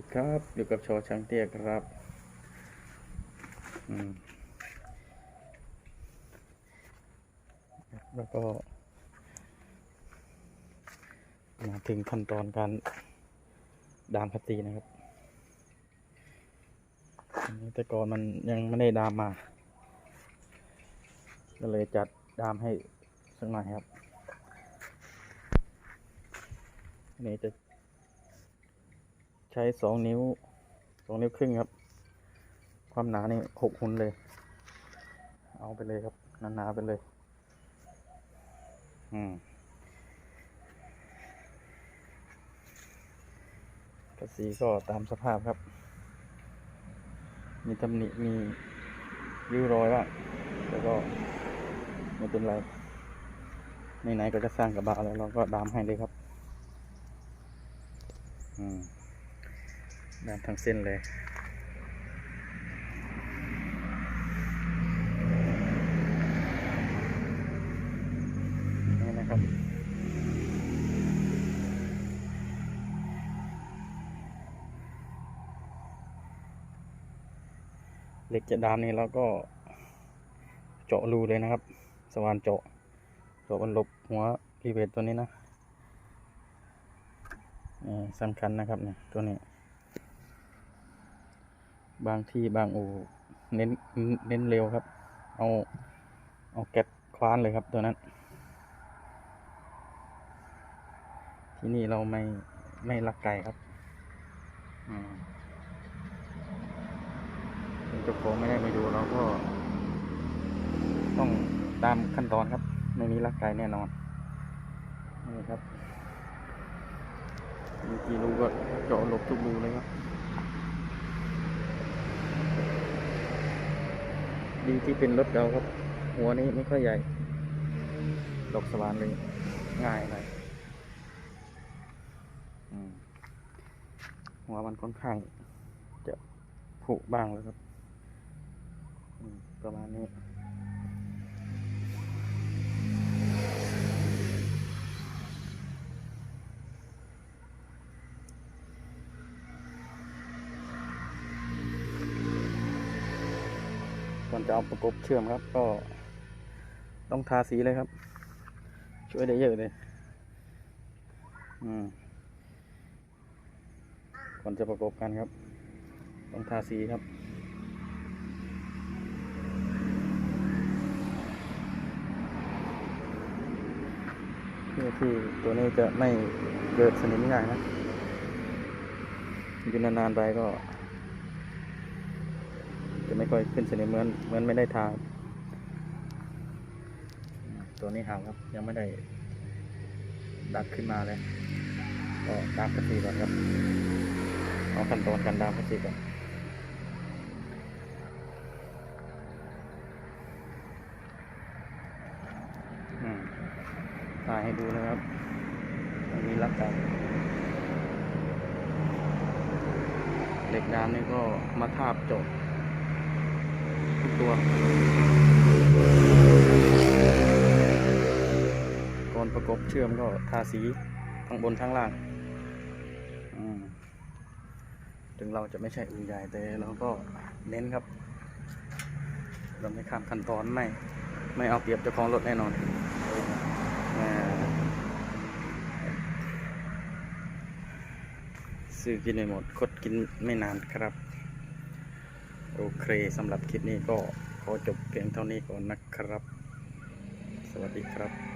ดีครับอยู่กับชอช้างเตี้ยครับแล้วก็ มาถึงขั้นตอนการดามพัตตีนะครับแต่ก่อนมันยังไม่ได้ดามมา ก็เลยจัดดามให้สักหน่อยครับนนี้จะ ช้สองนิ้วสองนิ้วครึ่งครับ ความหนานี่หกหุนเลย เอาไปเลยครับหนาๆไปเลย อืมกระสีก็ตามสภาพครับ มีตำหนิมีริ้วรอยบ้างแต่ก็ไม่เป็นไรไหนๆก็จะสร้างกระบะแล้วเราก็ดามให้เลยครับ อืม ดามทั้งเส้นเลยนี่นะครับเหล็กจะดามนี่เราก็เจาะรูเลยนะครับ สว่านเจาะเจาะบนลบหัวรีเวทตัวนี้นะนี่สำคัญนะครับเนี่ยตัวนี้ บางที่บางอู่เน้นเน้นเร็วครับ เอาเอาแก๊สคว้านเลยครับตัวนั้น ที่นี่เราไม่ไม่ลักไก่ครับเจ้าของไม่ได้มาดูเราก็ ต้องตามขั้นตอนครับ ไม่มีลักไก่แน่นอนนี่ครับมีกี่รูก็เจาะหลบทุกรูเลยครับ ดีที่เป็นรถเก่าครับ หัวนี้ไม่ค่อยใหญ่ ดอกสว่านเลยง่ายเลยอืมหัวมันค่อนข้าง จะผุบ้างแล้วครับประมาณนี้ อนจะเอาประกบเชื่อมครับ ก็ต้องทาสีเลยครับ ช่วยได้เยอะเลยอืมก่อนจะประกบกันครับ ต้องทาสีครับเพื่อที่ตัวนี้จะไม่เกิดสนิมง่ายนะอยู่นานๆไปก็ จะไม่ค่อยขึ้นสนิมเหมือนเหมือนไม่ได้ทาครับตัวนี้หางครับ ยังไม่ได้ ดัดขึ้นมาเลย ก็ดามกระสีก่อนครับเอาขั้นตอนการดามกระสีก่อนอืมถ่ายให้ดูนะครับมันมีลักกันเหล็กดามนี่ก็มาทาบจบ ทุกตัว ก่อนประกบเชื่อมก็ทาสีทั้งบนทั้งล่างถึงเราจะไม่ใช่อู่ใหญ่แต่เราก็เน้นครับ เราไม่ข้ามขั้นตอนไม่ ไม่เอาเปรียบเจ้าของรถแน่นอนซื้อกินไม่หมดคดกินไม่นานครับ โอเคสำหรับคลิปนี้ก็ขอจบเพียงเท่านี้ก่อนนะครับ สวัสดีครับ